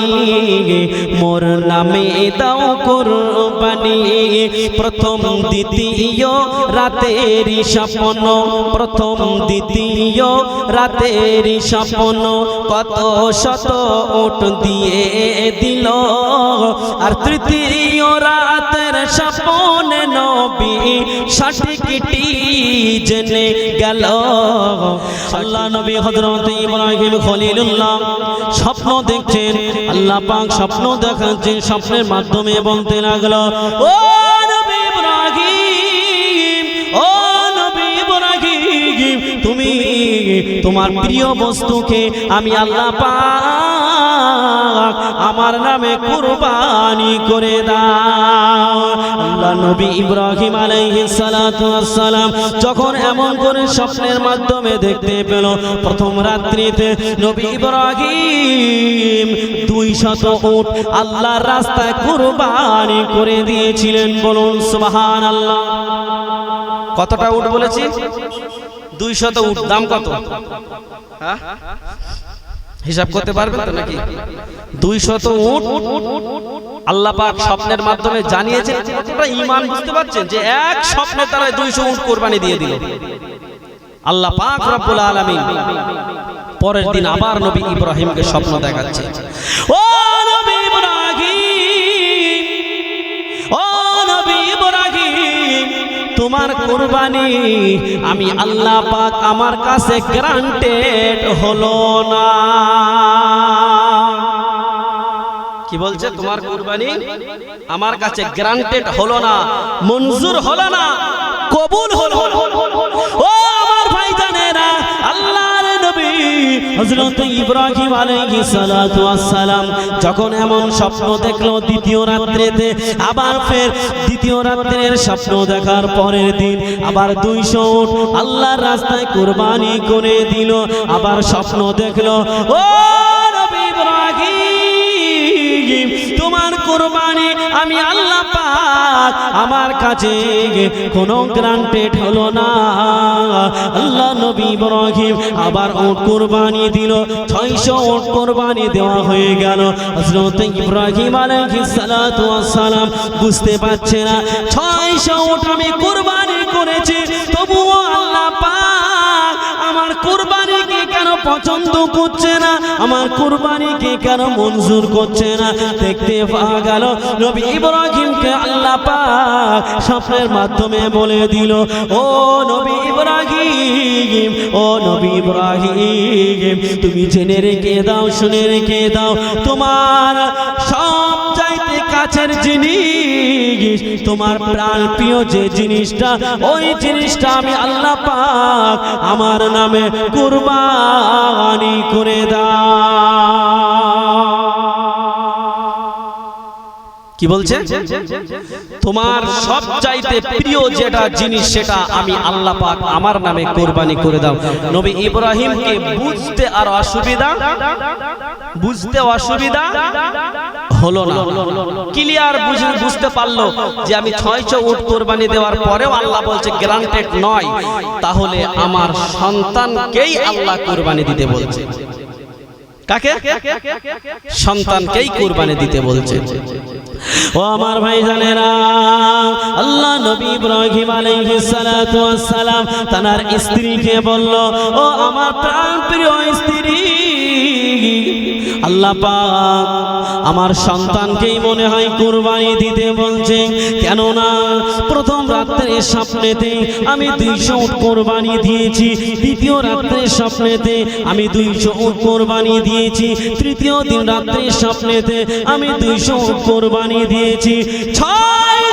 কুরবানি মোর নামে দাও কুরবানি। প্রথম দ্বিতীয় রাতের স্বপ্ন, প্রথম দ্বিতীয় রাতের স্বপ্ন। কত শত ওট দিয়ে দিল, আর তৃতীয় রাতের স্বপ্ন নবী সঠিকটি জেনে গেল। আল্লাহ নবী হযরত ইব্রাহিম খলিলুল্লাহ স্বপ্ন দেখছেন, আল্লাহ পাক স্বপ্ন দেখাচ্ছেন স্বপ্নের মাধ্যমে বলতে লাগল ও নবী ইব্রাহিম, ও নবী ইব্রাহিম, তুমি তোমার প্রিয় বস্তুকে আমি আল্লাহ পাক আমার নামে কুরবানি করে দাও। আল্লাহ নবী ইব্রাহিম আলাইহিস সালাতু ওয়াসসালাম যখন এমন করে স্বপ্নের মাধ্যমে দেখতে পেল, প্রথম রাত্রিতে নবী ইব্রাহিম দুই শত উট আল্লাহর রাস্তায় কুরবানি করে দিয়েছিলেন। বলুন সুবহান আল্লাহ কতটা উট বলেছি? দুই শত উট, দাম কত? হ্যাঁ? হিসাব করতে পারবেন তো নাকি? দুই শত উট আল্লাহ পাক স্বপ্নের মাধ্যমে জানিয়েছেন কতটা ঈমান বুঝতে পারছেন যে এক স্বপ্নে তারা দুইশো উট কোরবানি দিয়ে দিল। আল্লাহ পাক রব্বুল আলামিন পরের দিন আবার নবী ইব্রাহিমকে স্বপ্ন দেখাচ্ছে। ও নবী ইব্রাহিম! ও নবী ইব্রাহিম! তোমার কুরবানি, আমি আল্লাহ পাক আমার কাছে গ্রান্টেড হলো না। কি বলছে তোমার কোরবানি? আমার কাছে গ্রান্টেড হলো না, মঞ্জুর হলো না, কবুল হযরত ইব্রাহিম আলাইহিস সালাতু ওয়াস সালাম যখন এমন স্বপ্ন দেখল দ্বিতীয় রাত্রিতে, আবার ফের দ্বিতীয় রাত্রের স্বপ্ন দেখার পরের দিন আবার দুইশো আল্লাহর রাস্তায় কুরবানি করে দিল, আবার স্বপ্ন দেখল, ও তোমার কুরবানি আমি আল্লাহ আমার কাছে কোনো গ্রান্টেড হলো না। আল্লাহ নবী ইব্রাহিম আবার ওট কোরবানি দিল, ছয়শো ওট কোরবানি দেওয়া হয়ে গেল। হজরত ইব্রাহিম আলাইহিস সালাতু সালাম বুঝতে পারছে না, ছয়শো ওট আমি কোরবানি করেছি পছন্দ করছে না। আমার কুরবানিকে কেন মঞ্জুর করছে না? দেখতে পাওয়া গেল, নবী ইব্রাহিমকে আল্লাহ পাক স্বপ্নের মাধ্যমে বলে দিল, ও নবী ইব্রাহিম, ও নবী ইব্রাহিম, তুমি জেনে রেখে দাও, শুনে রেখে দাও, তোমার সব কাছের জিনিস তোমার প্রাণ প্রিয় যে জিনিসটা, ওই জিনিসটা আমি আল্লাহ পাক আমার নামে কুরবানি করে দাও। কি বলছে? তোমার সব চাইতে প্রিয় যেটা জিনিস সেটা আমি আল্লাহ পাক আমার নামে কোরবানি করে দাও। নবী ইব্রাহিমকে বুঝতে আর অসুবিধা? বুঝতে অসুবিধা? হলো না। ক্লিয়ার বুঝে বুঝতে পারল যে আমি ছয়শো উট কোরবানি দেওয়ার পরেও আল্লাহ বলছে গ্রান্টেড নয়। তাহলে আমার সন্তানকেই আল্লাহ কোরবানি দিতে বলছে। কাকে? সন্তানকেই কোরবানি দিতে বলছে। ও আমার ভাই জানেরা আল্লাহ নবী ইব্রাহিম আলাইহিস সালাতু ওয়াস সালাম তার স্ত্রীকে বলল, ও আমার প্রাণ প্রিয় স্ত্রী আল্লাহ আমার সন্তানকেই মনে হয় কুরবানি দিতে বলছে। কেননা প্রথম রাত্রে স্বপ্নেতে আমি দুইশো উট কোরবানি দিয়েছি, দ্বিতীয় রাত্রে স্বপ্নেতে আমি দুইশো উট কোরবানি দিয়েছি, তৃতীয় দিন রাত্রে স্বপ্নেতে আমি দুইশো উট কোরবানি দিয়েছি। ছয়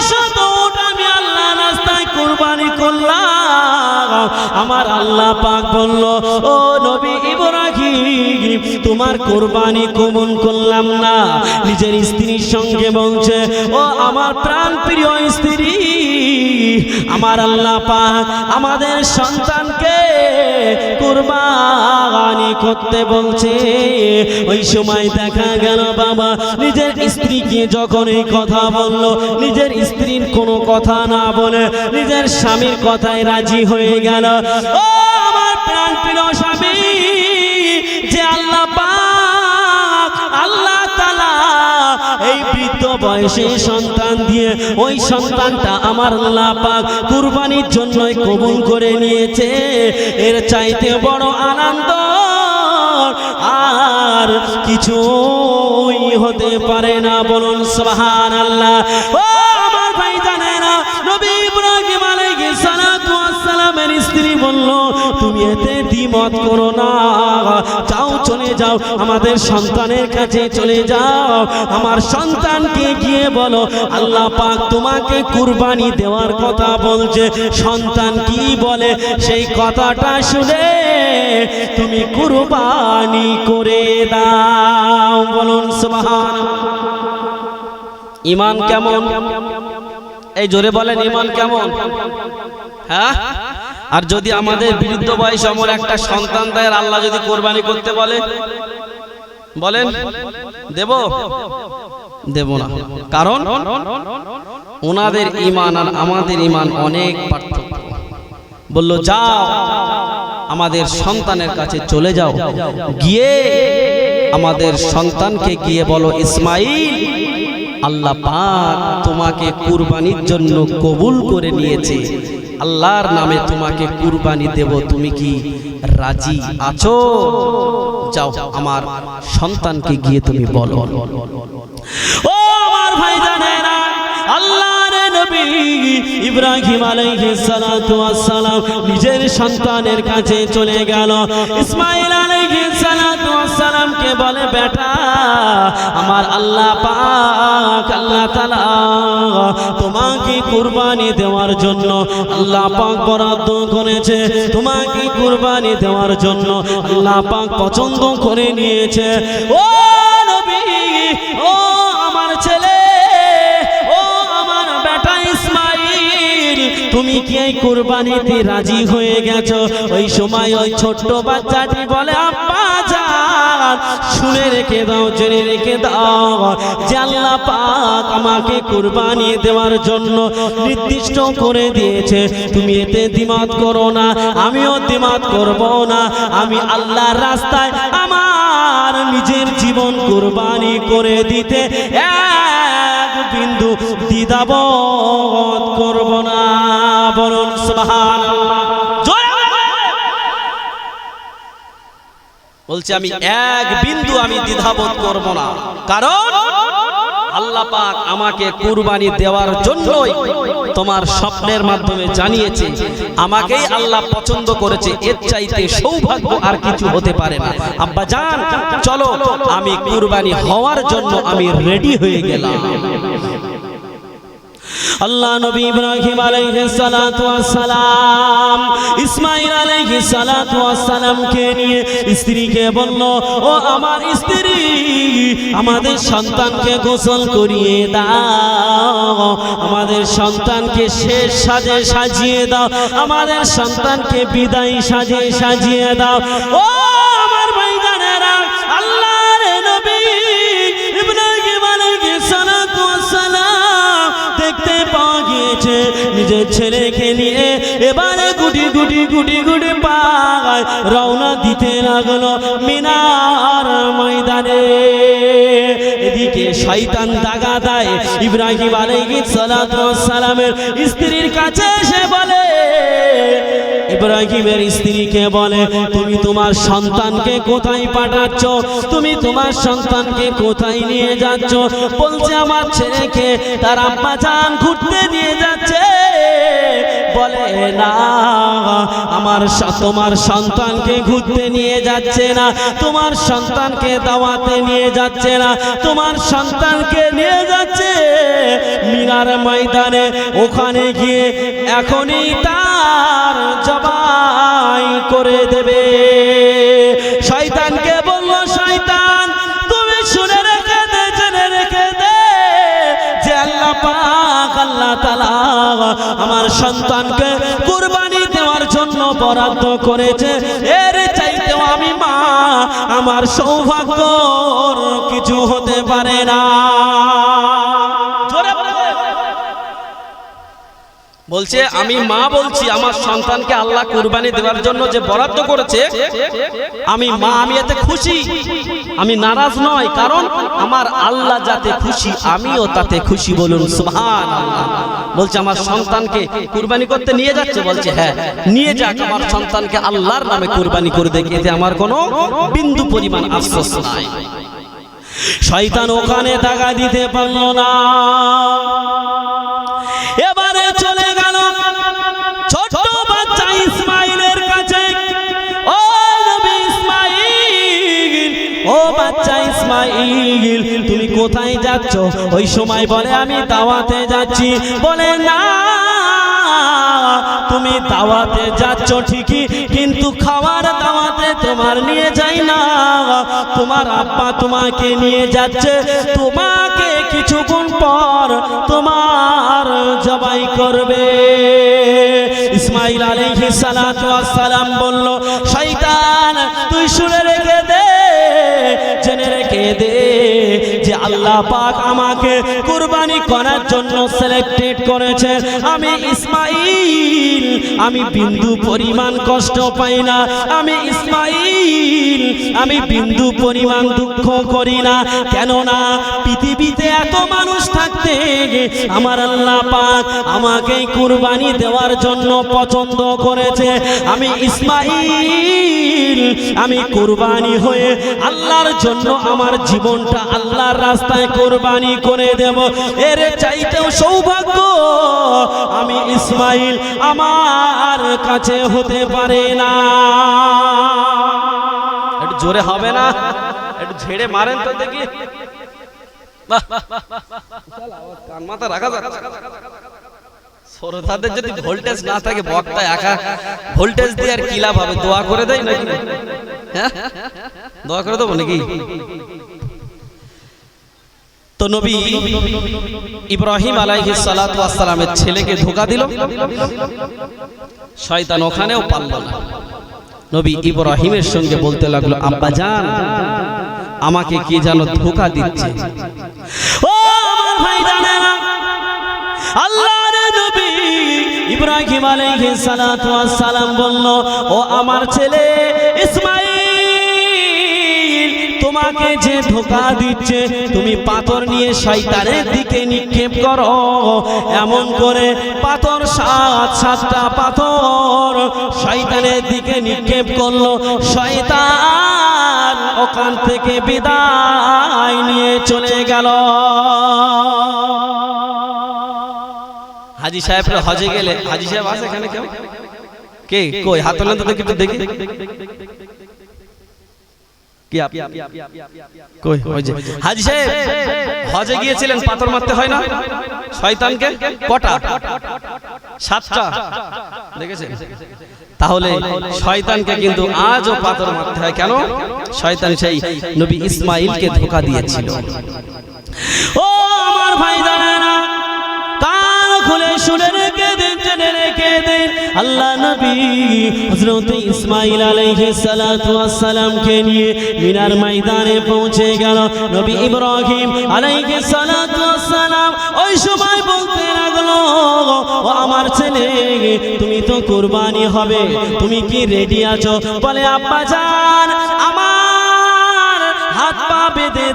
কোরবানি করলাম। আমার আল্লাহ পাক বলল, ও নবী ইব্রাহিম, তোমার কোরবানি কবুল করলাম না। নিজের স্ত্রীর সঙ্গে বলছে, ও আমার প্রাণ প্রিয় স্ত্রী, আমার আল্লাহ পাক আমাদের সন্তানকে কুরবানি করতে বলছে। ওই সময় দেখা গেল বাবা, নিজের স্ত্রীকে যখন এই কথা বলল, নিজের স্ত্রীর কোনো কথা না বলে নিজের স্বামীর কথায় রাজি হয়ে গেল। ও বয়সে সন্তান দিয়ে ওই সন্তানটা আমার আল্লাহ পাক কুরবানির জন্যই কবুল করে নিয়েছে। এর চাইতে বড় আনন্দ আর কিছুই হতে পারে না। বলুন সুবহান আল্লাহ ও আমার ভাই জানে না নবী ইব্রাহিম আলাইহিস সালাতু ওয়াস সালামের স্ত্রী বলল, তুমি এতে দ্বিমত করো না। যাও, আমাদের সন্তানের কাছে চলে যাও। আমার সন্তানকে গিয়ে বলো, আল্লাহ পাক তোমাকে কুরবানি দেওয়ার কথা বলছে। সন্তান কি বলে? সেই কথাটা শুনে তুমি কুরবানি করে দাও। বলুন সুবহান ইমান কেমন? এই জোরে বলেন, ইমান কেমন? হ্যাঁ? আর যদি আমাদের বৃদ্ধ বয়স এমন একটা সন্তান দেয় আল্লাহ যদি কোরবানি করতে বলে, বলেন, দেব? দেব না। কারণ ওনাদের ইমান আর আমাদের ইমান অনেক পার্থক্য। বলল, যাও, আমাদের সন্তানের কাছে চলে যাও। গিয়ে আমাদের সন্তানকে গিয়ে বলো ইসমাইল আল্লাহ পাক তোমাকে কুরবানির জন্য কবুল করে নিয়েছে। আল্লাহর নামে তোমাকে কুরবানি দেব, তুমি কি রাজি আছো? যাও, আমার সন্তানকে গিয়ে তুমি বলো। ও আমার ভাই আল্লাহর নবী ইব্রাহিম আলাইহিস সালাতু ওয়াস নিজের সন্তানের কাছে চলে গেল। ইসমাইল আলাইহিস সালাতু বলে, বেটা, আমার আল্লাহ পাক, আল্লাহ তাআলা তোমাকে কুরবানি দেওয়ার জন্য আল্লাহ পাক বরাদ্দ করেছে। তোমাকে কুরবানি দেওয়ার জন্য আল্লাহ পাক পছন্দ করে নিয়েছে। ও কি কুরবানিতে রাজি হয়ে গেছো? ওই সময় ওই ছোট্ট বাচ্চাটি বলে, আব্বা শুনে রেখে দাও, জেনে রেখে দাও আল্লাহ পাক আমাকে কুরবানি দেওয়ার জন্য নির্দিষ্ট করে দিয়েছে। তুমি এতে দিমাত করো না, আমিও দ্বিমত করব না। আমি আল্লাহর রাস্তায় আমার নিজের জীবন কুরবানি করে দিতে এক বিন্দু দ্বিধাবোধ করব না। বলুন বলছে, আমি এক বিন্দু আমি দ্বিধাবোধ করব না। কারণ আল্লাহ পাক আমাকে কুরবানি দেওয়ার জন্যই তোমার স্বপ্নের মাধ্যমে জানিয়েছে। আমাকেই আল্লাহ পছন্দ করেছে। এর চাইতে সৌভাগ্য আর কিছু হতে পারে না। আব্বা জান, চলো, আমি কুরবানি হওয়ার জন্য আমি রেডি হয়ে গেলাম। আল্লাহ নবী ইব্রাহিম আলাইহিস সালাতু ওয়াস সালাম ইসমাইল আলাইহিস সালাতু ওয়াস সালামকে নিয়ে স্ত্রীকে বলল, ও আমার স্ত্রী, আমাদের সন্তানকে গোসল করিয়ে দাও, আমাদের সন্তানকে শেষ সাজে সাজিয়ে দাও, আমাদের সন্তানকে বিদায় সাজে সাজিয়ে দাও। ও গিয়েছে নিজের ছেলেকে নিয়ে এবারে গুটি গুটি গুটি গুটি পায় রওনা দিতে লাগল মিনার ময়দানে। এদিকে শয়তান দাগা দেয় ইব্রাহিম আলাইহিস সালামের স্ত্রীর কাছে এসে বলে ইব্রাহিমের স্ত্রীকে বলে, তুমি তোমার সন্তানকে কোথায় পাঠাচ্ছ? তুমি তোমার সন্তানকে কোথায় নিয়ে যাচ্ছ? বলছে, আমার ছেলেকে তার আব্বা চান ঘুরতে নিয়ে যাচ্ছে। বলে, না, আমার তোমার সন্তানকে ঘুরতে নিয়ে যাচ্ছে না, তোমার সন্তানকে দাওয়াতে নিয়ে যাচ্ছে না, তোমার সন্তানকে নিয়ে যাচ্ছে মিনার ময়দানে। ওখানে গিয়ে এখনই তার জবাই করে দেবে। আমার সন্তানকে কুরবানি দেওয়ার জন্য বরাদ্দ করেছে। এর চাইতেও আমি মা, আমার সৌভাগ্য কিছু হতে পারে না। বলছে আমি মা বলছি আমার সন্তানকে আল্লাহ কুরবানি দেওয়ার জন্য যে বরাদ্দ করেছে আমি মা আমি এতে খুশি। আমি নারাজ নয় কারণ আমার আল্লাহ যাতে খুশি আমিও তাতে খুশি বলুন সুবহান বলছে আমার সন্তানকে কুরবানি করতে নিয়ে যাচ্ছে বলছে হ্যাঁ নিয়ে যাক আমার সন্তানকে আল্লাহর নামে কুরবানি করে দেখে এতে আমার কোনো বিন্দু পরিমাণ আফসোস নাই। শয়তান ওখানে টাকা দিতে পারল না। ইসমাইল তুমি কোথায় যাচ্ছ? ওই সময় বলে, আমি দাওয়াতে যাচ্ছি। বলে, না, তুমি দাওয়াতে যাচ্ছ ঠিকই, কিন্তু খাওয়ার দাওয়াতে তোমার নিয়ে যাই না। তোমার আব্বা তোমাকে নিয়ে যাচ্ছে। তোমাকে কিছুক্ষণ পর তোমার জবাই করবে। ইসমাইল ওয়াস সালাম বলল, শয়তান, তুই শুনে রেখে দে। দে যে আল্লাহ পাক আমাকে কুরবানি করার জন্য সিলেক্টেড করেছে। আমি ইসমাইল, আমি বিন্দু পরিমাণ কষ্ট পাই না। আমি ইসমাইল, আমি বিন্দু পরিমাণ দুঃখ করি না। কেননা পৃথিবীতে এত মানুষ থাকতে আমার আল্লাহ পাক কুরবানি দেওয়ার জন্য পছন্দ করেছে। আমি ইসমাইল, আমি কুরবানি হয়ে আল্লাহর জন্য আমার জীবনটা আল্লাহর রাস্তায় কুরবানি করে দেব। এর চাইতেও সৌভাগ্য। আমি ইসমাইল আমার কাছে হতে পারে না। একটু জোরে হবে না? একটু ঝেড়ে মারেন তো দেখি। কান মাথা রাখা যাচ্ছে শ্রোতাদের যদি ভোল্টেজ না থাকে বক্তা একা। ভোল্টেজ দিয়ে আর কি লাভ হবে? দোয়া করে দেয় নাকি? হ্যাঁ? দোয়া করে দেবো নাকি? তো নবী ইব্রাহিম আলাইহিস সালাতু ওয়াস সালামের ছেলেকে ধোকা দিল। শয়তান ওখানেও পারল না। নবী ইব্রাহিমের সঙ্গে বলতে লাগল, আব্বা জান, আমাকে কি যেন ধোকা দিচ্ছে? ও ভাই জানেনা আল্লাহর নবী ইব্রাহিম আলাইহিস সালাতু ওয়াস সালাম বলল, ও আমার ছেলে তোমাকে যে ধোকা দিচ্ছে, তুমি পাথর নিয়ে শয়তানের দিকে নিক্ষেপ করো। এমন করে পাথর সাত, সাতটা পাথর শয়তানের দিকে নিক্ষেপ করল। শয়তান ওখান থেকে বিদায় নিয়ে চলে গেল। হাজি সাহেবরা হজে গেলে হাজি সাহেব আছে এখানে কেউ? কে? কই? হাত তো দেখি দেখি। কি কই? হাজি সাহেব হজে গিয়েছিলেন পাথর মারতে হয় না? শয়তানকে? কটা? সাতটা। দেখেছেন? তাহলে শয়তানকে কিন্তু আজও পাথর মারতে হয় কেন? শয়তান সেই নবী ইসমাইলকে ধোকা দিয়েছিল। ও আমার ভাই কান খুলে শুনে রেখে দেন, জেনে রেখে দেন। আল্লাহ নবী হযরত ইসমাইল সালামকে নিয়ে মিনার ময়দানে পৌঁছে গেল। নবী ইব্রাহিম ওই সময় বলতে ও আমার ছেলে, তুমি তো কুরবানি হবে, তুমি কি রেডি আছো? বলে, আব্বা বেঁধে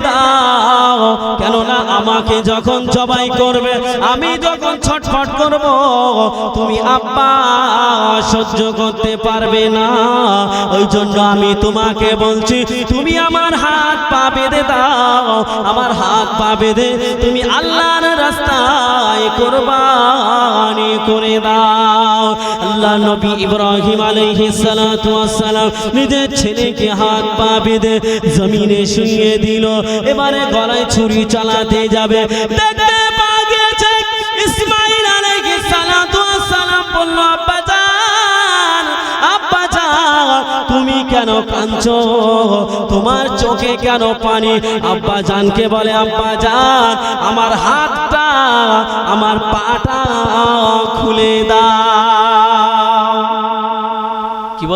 দাও। কেননা আমাকে যখন জবাই করবে, আমি যখন ছটফট করব, তুমি আব্বা, সহ্য করতে পারবে না। ওই জন্য আমি তোমাকে বলছি, তুমি আমার হাত পা বেঁধে দাও। আমার হাত পা বেঁধে তুমি আল্লাহর রাস্তায় কোরবানি করে দাও। আল্লাহ নবী ইব্রাহিম আলাইহিস সালাতু ওয়াস সালাম নিজের ছেলেকে হাত পা বেঁধে জমিনে শুইয়ে দিল। এবারে গলায় ছুরি চালাতে যাবে। তুমি কেন কাঁদছো? তোমার চোখে কেন পানি? আব্বা জানকে বলে, আব্বা জান, আমার হাতটা, আমার পাটা খুলে দাও।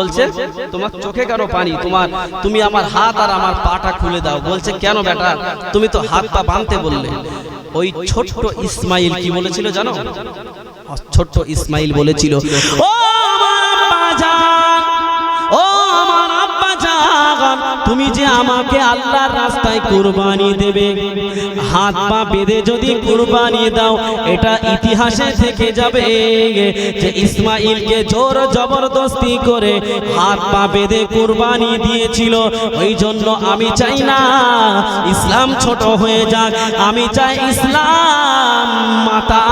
বলছে, তোমার চোখে কেন পানি, তোমার, তুমি আমার হাত আর আমার পাটা খুলে দাও। বলছে, কেন বেটা? তুমি তো হাত পা বাঁধতে বললে। ওই ছোট্ট ইসমাইল কি বলেছিল জানো? ছোট্ট ইসমাইল বলেছিল, ও ও তুমি যে আমাকে আল্লাহর রাস্তায় কুরবানি দেবে। হাত পা বেঁধে যদি কুরবানি দাও, এটা ইতিহাসে থেকে যাবে যে ইসমাইলকে জোর জবরদস্তি করে হাত পা বেঁধে কুরবানি দিয়েছিল। ওই জন্য আমি চাই না ইসলাম ছোট হয়ে যাক, আমি চাই ইসলাম মাতা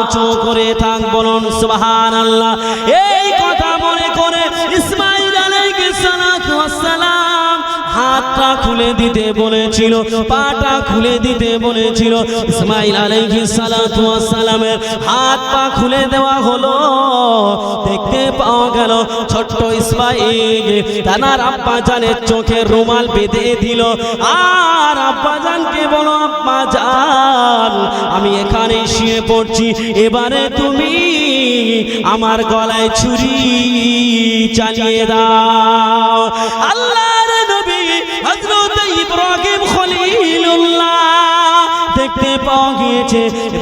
উঁচু করে থাক, বলুন সুবহান আল্লাহ হাতটা খুলে দিতে বলেছিল, পাটা খুলে দিতে বলেছিল। ইসমাইল আলাইহিস সালাতু ওয়াসসালামের হাত পা খুলে দেওয়া হলো। দেখতে পাওয়া গেল, ছোট্ট ইসমাইল তানার আব্বা জানের চোখে রুমাল বেঁধে দিল। আর আব্বা জানকে বলো আব্বা জান আমি এখানে শুয়ে পড়ছি। এবারে তুমি আমার গলায় ছুরি চালিয়ে দাও।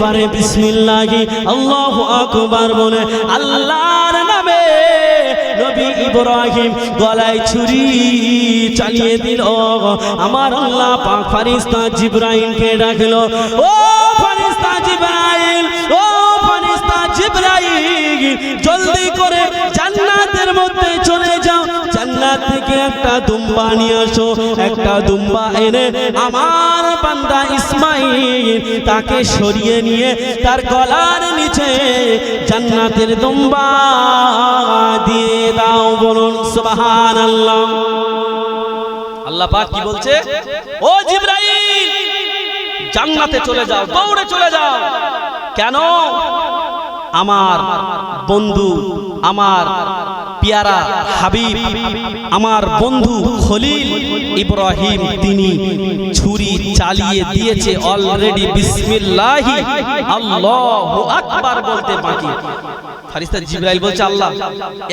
এবারে বিসমিল্লাহি, আল্লাহু আকবার বলে, আল্লাহর নামে নবী ইব্রাহিম গলায় ছুরি চালিয়ে দিল। আমার আল্লাহ পাক ফারিস্তা জিব্রাইলকে ডাকলো, ও ফারিস্তা জিব্রাইল, ও ফারিস্তা জিব্রাইল, জলদি করে জান্নাতের মধ্যে চলে যাও জান্নাত থেকে একটা দুম্বা নিয়ে আসো, একটা দুম্বা এনে আমার বান্দা ইসমাইল তাকে সরিয়ে নিয়ে তার গলার নিচে জান্নাতের দুম্বা দিয়ে দাও বলুন, সুবহানাল্লাহ। আল্লাহ পাক কি বলছে? ও জিব্রাইল, জান্নাতে চলে যাও, দৌড়ে চলে যাও। কেন? আমার বন্ধু, আমার পিয়ারা হাবিব, আমার বন্ধু খলিল ইব্রাহিম, তিনি ছুরি চালিয়ে দিয়েছে অলরেডি বিসমিল্লাহি, আল্লাহু আকবার বলতে বাকি। ফারিস্তা জিব্রাইল বলছে, আল্লাহ,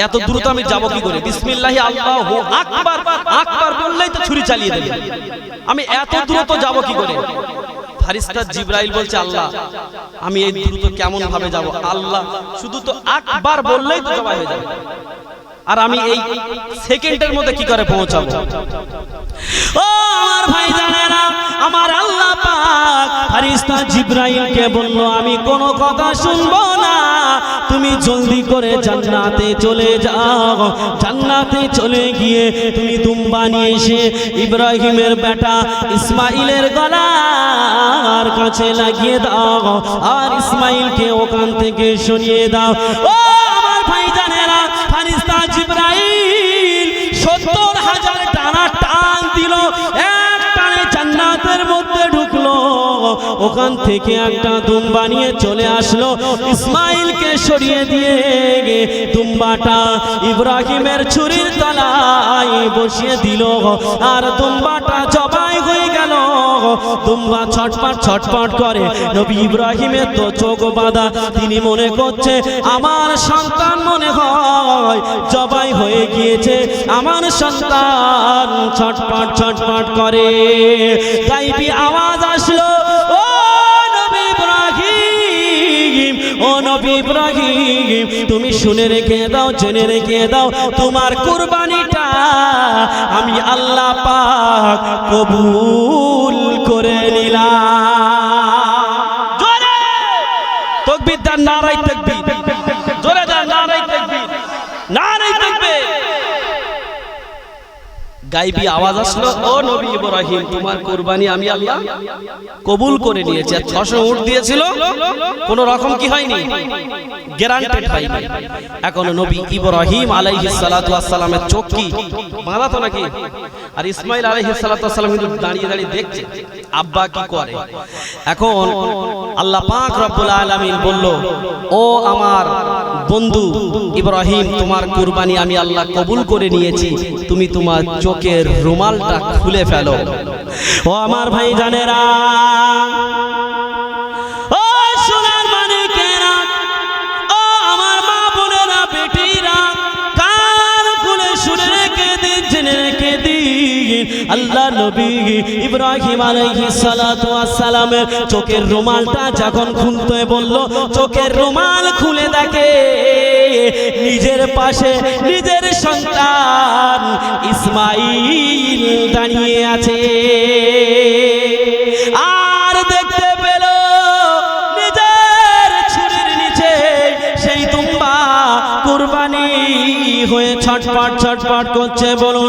এত দ্রুত আমি যাব কি করে? বিসমিল্লাহি, আল্লাহু আকবার আকবার বললেই তো ছুরি চালিয়ে দেবে। আমি এত দ্রুত যাব কি করে? ফারিস্তা জিব্রাইল বলছে, আল্লাহ, আমি এই দ্রুত কেমন ভাবে যাব? আল্লাহ, শুধু তো আকবার বললেই তো জবাই হয়ে যাবে। আর আমি এই সেকেন্ডের মধ্যে কি করে পৌঁছাবো? ও আমার ভাই জানেরা আমার আল্লাহ পাক ফারিস্তা জিব্রাইলকে বলল, আমি কোনো কথা শুনব না। তুমি জলদি করে জান্নাতে চলে যাও। জান্নাতে চলে গিয়ে তুমি দুম্বা নিয়ে এসে ইব্রাহিমের বেটা ইসমাইলের গলার কাছে লাগিয়ে দাও। আর ইসমাইলকে ওখান থেকে শুনিয়ে দাও। ও থেকে একটা দুম্বা নিয়ে চলে আসলো। ইসমাইলকে সরিয়ে দিয়ে দুম্বাটা ইব্রাহিমের ছুরির তলায় বসিয়ে দিল। আর দুম্বাটা জবাই হয়ে গেল। দুম্বা ছটপট ছটপট করে। নবী ইব্রাহিমের তো চোখ বাঁধা। তিনি মনে করছে, আমার সন্তান মনে হয় জবাই হয়ে গিয়েছে। আমার সন্তান ছটপট ছটপট করে। গাইবি আওয়াজ আসলো। ও নবী ইব্রাহিম, তুমি শুনে রেখে দাও, জেনে রেখে দাও, তোমার কুরবানিটা আমি আল্লাহ পাক কবুল করে নিলাম। জোরে! তকবীর গাইবি আওয়াজ আসলো, ও নবী ইব্রাহিম, তোমার কুরবানি আমি আল্লাহ কবুল করে নিয়েছি। আর ছশো উট দিয়েছিল, কোন রকম কি হয়নি? গ্যারান্টেড হয়নি। এখন নবী ইব্রাহিম আলাইহিস সালাতু ওয়াস চোখ কি বাঁধা তো নাকি? আর ইসমাইল আলাইহিস সালাতু ওয়াস কিন্তু দাঁড়িয়ে দাঁড়িয়ে দেখছে, আব্বা কি করে? এখন আল্লাহ পাক রব্বুল আলামিন বলল, ও আমার বন্ধু, ইব্রাহিম, তোমার কুরবানি আমি আল্লাহ কবুল করে নিয়েছি। তুমি তোমার চোখের রুমালটা খুলে ফেলো। ও আমার ভাই জানেরা নবী ইব্রাহিম সালাতু চোখের রুমালটা যখন খুলতে বলল, চোখের রুমাল খুলে দেখে নিজের পাশে নিজের সন্তান ইসমাইল দাঁড়িয়ে আছে। আর দেখতে পেল নিজের ছুরির নিচে সেই তুম্বা কুরবানি হয়ে ছটপট ছটপট করছে বলুন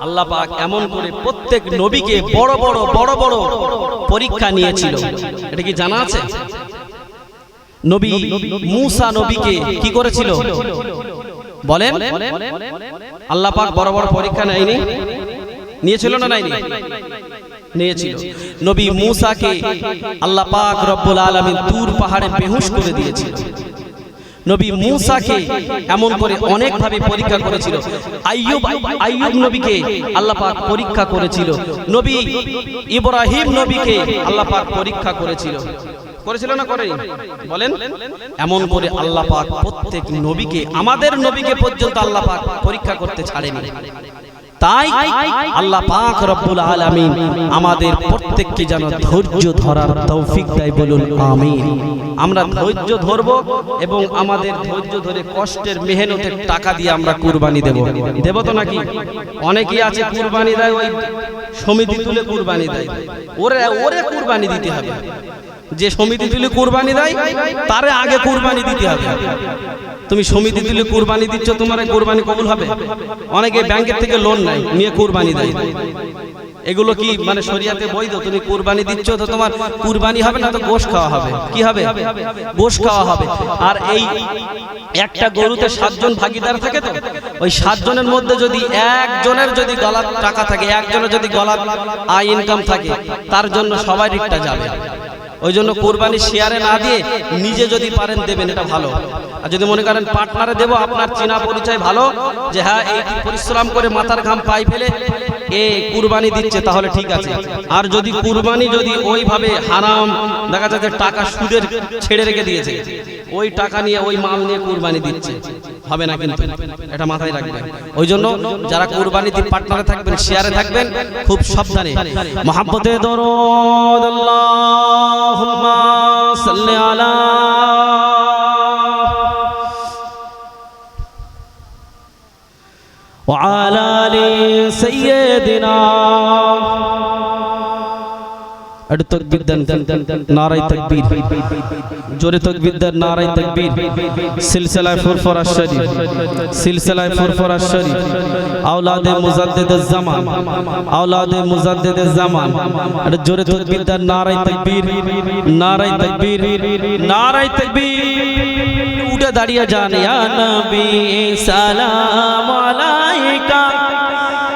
আল্লাহ পাক এমন করে প্রত্যেক নবীকে বড় বড় বড় বড় পরীক্ষা নিয়েছিল। এটা কি জানা আছে? নবী মুসা নবীকে কি করেছিল? বলেন। আল্লাহ বড় বড় পরীক্ষা নেয়নি? নিয়েছিল না নাইনি? নিয়েছিল। নবী মুসাকে আল্লাহ পাক রব্বুল আলামিন দূর পাহাড়ে বেহুশ করে দিয়েছিল। নবী মুসাকে এমন করে অনেক ভাবে পরীক্ষা করেছিল। আইয়ুব আইয়ুব নবীকে আল্লাহ পাক পরীক্ষা করেছিল। নবী ইব্রাহিম নবীকে আল্লাহ পাক পরীক্ষা করেছিল। করেছিল না করে বলেন। এমন করে আল্লাহ পাক প্রত্যেক নবীকে, আমাদের নবীকে পর্যন্ত আল্লাহ পাক পরীক্ষা করতে ছাড়েনি। তাই আল্লাহ পাক রব্বুল আলামিন আমাদের প্রত্যেককে যেন ধৈর্য ধরার তৌফিক দেয় বলুন, আমিন। আমরা ধৈর্য ধরব এবং আমাদের ধৈর্য ধরে কষ্টের মেহনতের টাকা দিয়ে আমরা কুরবানি দেব। দেব তো নাকি? অনেকেই আছে কুরবানি দেয়, ওই সমিতি তুলে কুরবানি দেয়। ওরে ওরে কুরবানি দিতে হবে। যে সমিতি দিলে কুরবানি দেয়, তারে আগে কুরবানি দিতে হবে। তুমি সমিতি দিলে কুরবানি দিচ্ছ, তোমার কুরবানি কবুল হবে? অনেকে ব্যাংকের থেকে লোন নেয়, নিয়ে কুরবানি দেয়। এগুলো কি মানে শরিয়াতে বৈধ? তুমি কুরবানি দিচ্ছ, তো তোমার কুরবানি হবে না, তো গোশ খাওয়া হবে। কি হবে? গোশ খাওয়া হবে। আর এই একটা গরুতে সাতজন ভাগিদার থাকে তো, ওই সাতজনের মধ্যে যদি একজনের যদি গলার টাকা থাকে, একজনের যদি গলার আয় ইনকাম থাকে, তার জন্য সবারইটা যাবে। ওই জন্য কোরবানি শেয়ারে না দিয়ে নিজে যদি পারেন দেবেন, এটা ভালো। আর যদি মনে করেন পার্টনারে দেবো, আপনার চেনা পরিচয় ভালো, যে হ্যাঁ এই পরিশ্রম করে মাথার ঘাম পাই ফেলে এ কুরবানি দিচ্ছে তাহলে ঠিক আছে আর যদি কুরবানি যদি ওইভাবে হারাম দেখা যাচ্ছে টাকা সুদের ছেড়ে রেখে দিয়েছে ওই টাকা নিয়ে ওই মাল নিয়ে কুরবানি দিচ্ছে হবে না কিন্তু এটা মাথায় রাখবেন ওই জন্য যারা কুরবানি দিয়ে পার্টনারে থাকবেন শেয়ারে থাকবেন খুব সাবধানে মোহাম্মতে দরুদ আল্লাহুম্মা সাল্লি আলা وعلى آل ദിനാ അടു തക്ബീർ ദൻ നാറൈ തക്ബീർ ജോരെ തക്ബീർ ദൻ നാറൈ തക്ബീർ സിൽസില ഫുർഫുർ അശ്ശരി സിൽസില ഫുർഫുർ അശ്ശരി اولاد مجدد الزمان اولاد مجدد الزمان അടു ജോരെ തക്ബീർ ദൻ നാറൈ തക്ബീർ നാറൈ തക്ബീർ നാറൈ തക്ബീർ ഉട ദാടിയ ജാൻ യാ നബി സലാം അലൈ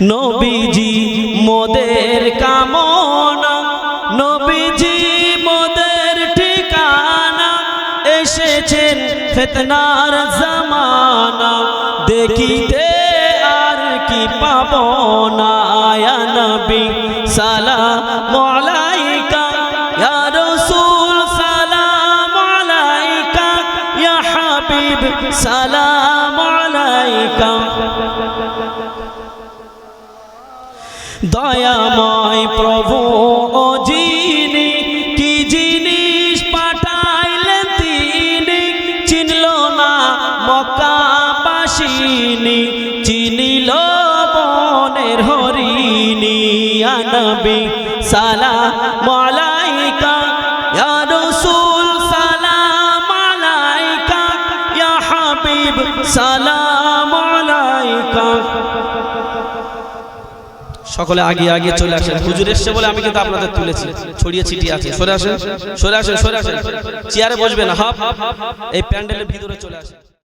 নবীজি মোদের কামনা, নবীজি মোদের ঠিকানা, এসেছেন ফেতনার জামানা, দেখিতে আর কি পা পাবনা ইয়া নবী, সালাম আলাইকা, ইয়া রাসূল, সালাম আলাইকা, ইয়া হাবিব, সালাম 哎呀！সকলে আগে আগে চলে আসেন। হুজুর এসছে বলে আমি কিন্তু আপনাদের তুলেছি। ছড়িয়ে ছিটিয়ে আছে। সরে আসেন সরে আসেন সরে আসেন চেয়ারে বসবেন হাফ। এই প্যান্ডেলের ভিতরে চলে আসেন।